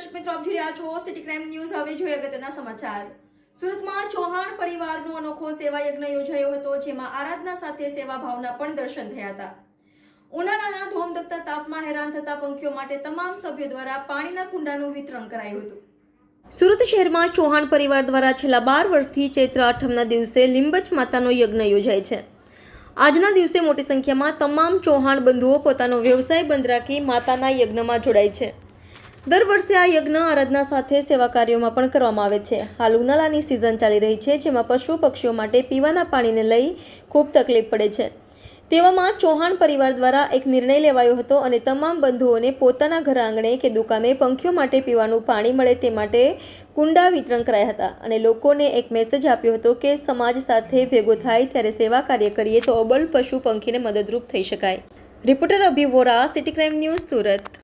દર્શક મિત્રો, આપ જોઈ રહ્યા છો સિટી ક્રાઇમ ન્યૂઝ હવે જોઈએ અગત્યના સમાચાર. સુરતમાં ચૌહાણ પરિવારનો અનોખો સેવા યજ્ઞ યોજાયો હતો, જેમાં આરાધના સાથે સેવા ભાવના પણ દર્શન થયા હતા. ઉનાળાના ધોમધકતા તાપમાં હેરાન થતા પંખીઓ માટે તમામ સભ્યો દ્વારા પાણીના કુંડાનું વિતરણ કરાયું હતું. સુરત શહેરમાં ચૌહાણ પરિવાર દ્વારા છેલ્લા બાર વર્ષથી ચૈત્ર આઠમના દિવસે લીંબચ માતાનો યજ્ઞ યોજાય છે. આજના દિવસે મોટી સંખ્યામાં તમામ ચૌહાણ બંધુઓ પોતાનો વ્યવસાય બંધ રાખી માતાના યજ્ઞમાં જોડાય છે. દર વર્ષે આ યજ્ઞ આરાધના સાથે સેવા કાર્યોમાં પણ કરવામાં આવે છે. હાલ ઉનાળાની સિઝન ચાલી રહી છે, જેમાં પશુ પક્ષીઓ માટે પીવાના પાણીને લઈ ખૂબ તકલીફ પડે છે. તેવામાં ચૌહાણ પરિવાર દ્વારા એક નિર્ણય લેવાયો હતો અને તમામ બંધુઓને પોતાના ઘર આંગણે કે દુકાને પંખીઓ માટે પીવાનું પાણી મળે તે માટે કુંડા વિતરણ કરાયા હતા અને લોકોને એક મેસેજ આપ્યો હતો કે સમાજ સાથે ભેગો થાય ત્યારે સેવા કાર્ય કરીએ તો અબલ પશુ પંખીને મદદરૂપ થઈ શકાય. Reporter Abhi Vora city crime news Surat.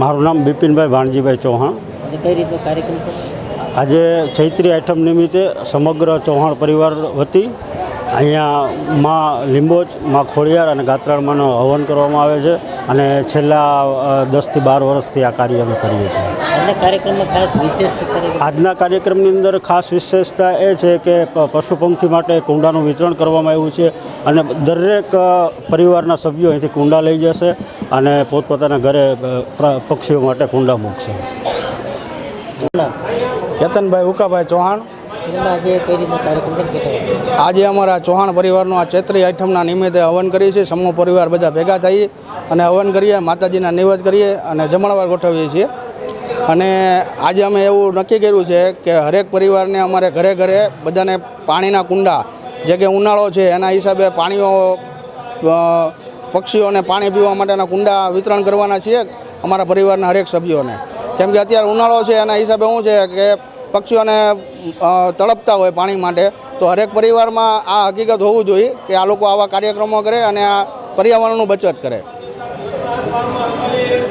મારું નામ બિપિનભાઈ વાણજીભાઈ ચૌહાણ. આજે કઈ રીતનો કાર્યક્રમ આજે ચૈત્રી આઠમ નિમિત્તે સમગ્ર ચૌહાણ પરિવાર વતી અહીંયા માં લીંબોચમાં ખોડિયાર અને ગાત્રાળમાંનો હવન કરવામાં આવે છે. અને છેલ્લા દસથી બાર વર્ષથી આ કાર્ય અમે કરીએ છીએ. આજના કાર્યક્રમમાં ખાસ વિશેષ આજના કાર્યક્રમની અંદર ખાસ વિશેષતા એ છે કે પશુ પંખી માટે કુંડાનું વિતરણ કરવામાં આવ્યું છે અને દરેક પરિવારના સભ્યો અહીંથી કુંડા લઈ જશે અને પોતપોતાના ઘરે પક્ષીઓ માટે કુંડા મૂકશે. કેતનભાઈ ઉકાભાઈ ચૌહાણ. આજે અમારા ચૌહાણ પરિવારનો આ ચૈત્રી આઠમના નિમિત્તે હવન કરીએ છીએ. સમૂહ પરિવાર બધા ભેગા થઈએ અને હવન કરીએ, માતાજીના નિવેદ કરીએ અને જમણવાર ગોઠવીએ છીએ. અને આજે અમે એવું નક્કી કર્યું છે કે હરેક પરિવારને અમારે ઘરે ઘરે બધાને પાણીના કુંડા, જે કે ઉનાળો છે, એના હિસાબે પાણીઓ પક્ષીઓને પાણી પીવા માટેના કુંડા વિતરણ કરવાના છીએ અમારા પરિવારના હરેક સભ્યોને. કેમ કે અત્યારે ઉનાળો છે, એના હિસાબે શું છે કે પક્ષીઓને તડપતા હોય પાણી માટે, તો હરેક પરિવારમાં આ હકીકત હોવું જોઈએ કે આ લોકો આવા કાર્યક્રમો કરે અને આ પર્યાવરણનું બચત કરે.